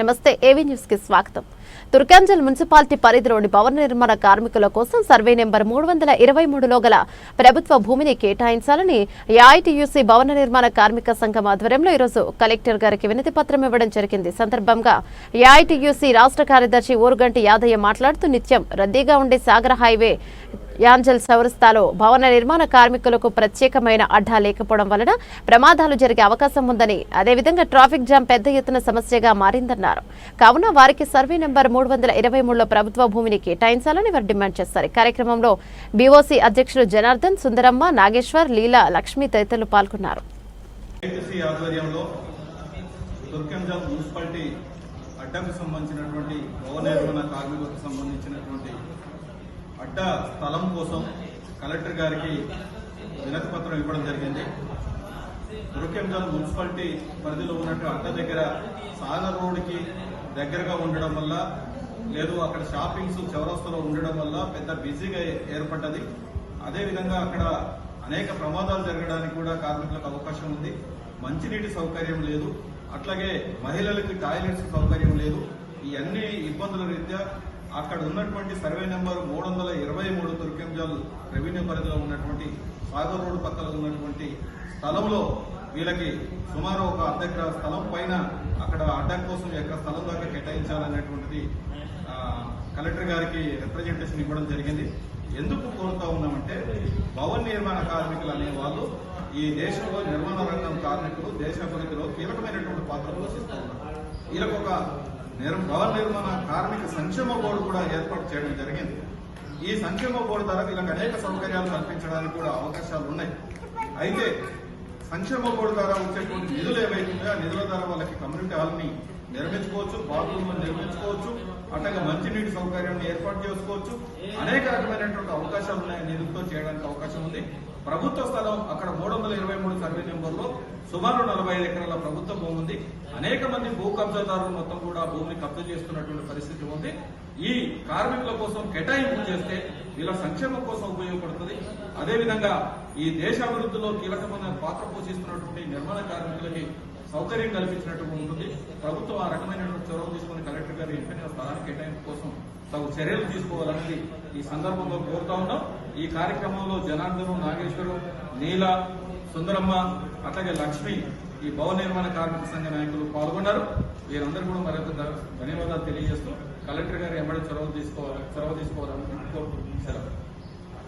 నమస్తే ఏవీ న్యూస్కి స్వాగతం. దుర్గాంజల్ మున్సిపాలిటీ పరిధిలోని భవన నిర్మాణ కార్మికుల కోసం సర్వే నెంబర్ మూడు వందల ఇరవై మూడులో గల ప్రభుత్వ భూమిని కేటాయించాలని ఏఐటియుసి భవన నిర్మాణ కార్మిక సంఘం ఆధ్వర్యంలో ఈరోజు కలెక్టర్ గారికి వినతి పత్రం ఇవ్వడం జరిగింది. సందర్భంగా ఏఐటియుసి రాష్ట్ర కార్యదర్శి ఊరుగంటి యాదయ్య మాట్లాడుతూ నిత్యం రద్దీగా ఉండే సాగర హైవే యాంజల్ చౌరస్తాలో భవన నిర్మాణ కార్మికులకు ప్రత్యేకమైన అడ్డా లేకపోవడం వలన ప్రమాదాలు జరిగే అవకాశం ఉందని అదేవిధంగా ట్రాఫిక్ జామ్ పెద్ద ఎత్తున సమస్యగా మారిందన్నారు. కావున వారికి సర్వే నెంబర్ మూడు వందల ఇరవై మూడులో ప్రభుత్వ భూమిని కేటాయించాలని వారు డిమాండ్ చేస్తారు కార్యక్రమంలో బీఓసీ అధ్యక్షుడు జనార్దన్ సుందరమ్మ నాగేశ్వర్ లీలా లక్ష్మి తదితరులు పాల్గొన్నారు. మున్సిపాలిటీ సంబంధించినటువంటి భవన నిర్మాణ కార్మికులకు సంబంధించినటువంటి అడ్డ స్థలం కోసం కలెక్టర్ గారికి వినతి పత్రం ఇవ్వడం జరిగింది. దుర్గంజల్ మున్సిపాలిటీ పరిధిలో ఉన్నట్టు అడ్డ దగ్గర సాగర్ రోడ్డుకి దగ్గరగా ఉండడం వల్ల లేదు అక్కడ షాపింగ్స్ చౌరస్తలో ఉండడం వల్ల పెద్ద బిజీగా ఏర్పడ్డది. అదేవిధంగా అక్కడ అనేక ప్రమాదాలు జరగడానికి కూడా కార్మికులకు అవకాశం ఉంది. మంచినీటి సౌకర్యం లేదు. అట్లాగే మహిళలకి టాయిలెట్స్ సౌకర్యం లేదు. ఈ అన్ని ఇబ్బందుల రీత్యా అక్కడ ఉన్నటువంటి సర్వే నెంబర్ మూడు వందల ఇరవై మూడు దుర్గంజల్ రెవెన్యూ పరిధిలో ఉన్నటువంటి సాగర్ రోడ్డు పక్కన ఉన్నటువంటి స్థలంలో వీళ్ళకి సుమారు ఒక అర్ధ స్థలం పైన అక్కడ అడ్డం కోసం యొక్క స్థలం దాకా కేటాయించాలనేటువంటిది కలెక్టర్ గారికి రిప్రజెంటేషన్ ఇవ్వడం జరిగింది. ఎందుకు కోరుతా ఉన్నామంటే భవన నిర్మాణ కార్మికులు అనే వాళ్ళు ఈ దేశంలో నిర్మాణ రంగం కార్మికులు దేశ అభివృద్ధిలో కీలకమైనటువంటి పాత్ర పోషిస్తూ ఉన్నారు. వీళ్ళకొక భవన నిర్మాణ కార్మిక సంక్షేమ బోర్డు కూడా ఏర్పాటు చేయడం జరిగింది. ఈ సంక్షేమ బోర్డు ద్వారా వీళ్ళకి అనేక సౌకర్యాలు కల్పించడానికి కూడా అవకాశాలు ఉన్నాయి. అయితే సంక్షేమ బోర్డు ద్వారా వచ్చేటువంటి నిధులు ఏవైతుందో ఆ నిధుల ద్వారా వాళ్ళకి కమ్యూనిటీ హాల్ని నిర్మించుకోవచ్చు బాత్రూమ్లు నిర్మించుకోవచ్చు అట్లాగే మంచినీటి సౌకర్యాన్ని ఏర్పాటు చేసుకోవచ్చు. అనేక రకమైనటువంటి అవకాశాలు ఉన్నాయి నిధులతో చేయడానికి అవకాశం ఉంది. ప్రభుత్వ స్థలం అక్కడ మూడు వందల ఇరవై మూడు సర్వే నెంబర్లో సుమారు నలభై ఐదు ఎకరాల ప్రభుత్వ భూమి ఉంది. అనేక మంది భూ కబ్జాదారులు మొత్తం కూడా భూమిని కబ్జా చేస్తున్నటువంటి పరిస్థితి ఉంది. ఈ కార్మికుల కోసం కేటాయింపు చేస్తే వీళ్ళ సంక్షేమం కోసం ఉపయోగపడుతుంది. అదేవిధంగా ఈ దేశ అభివృద్ధిలో కీలకమైన పాత్ర పోషిస్తున్నటువంటి నిర్మాణ కార్మికులకి సౌకర్యం కల్పించినట్టు ఉంటుంది. ప్రభుత్వం ఆ రకమైనటువంటి చొరవ తీసుకుని కలెక్టర్ గారు వెంటనే స్థలానికి కేటాయింపు కోసం తగు చర్యలు తీసుకోవాలనేది ఈ సందర్భంలో కోరుతా ఉన్నాం. ఈ కార్యక్రమంలో జనార్దను నాగేశ్వరు నీల సుందరమ్మ అట్లాగే లక్ష్మి ఈ భవన నిర్మాణ కార్మిక సంఘ నాయకులు పాల్గొన్నారు. వీరందరూ కూడా మరింత ధన్యవాదాలు తెలియజేస్తూ కలెక్టర్ గారు ఎంబడి చొరవ తీసుకోవాలి చొరవ తీసుకోవాలని కోరుకుంటున్నాను సెలవు.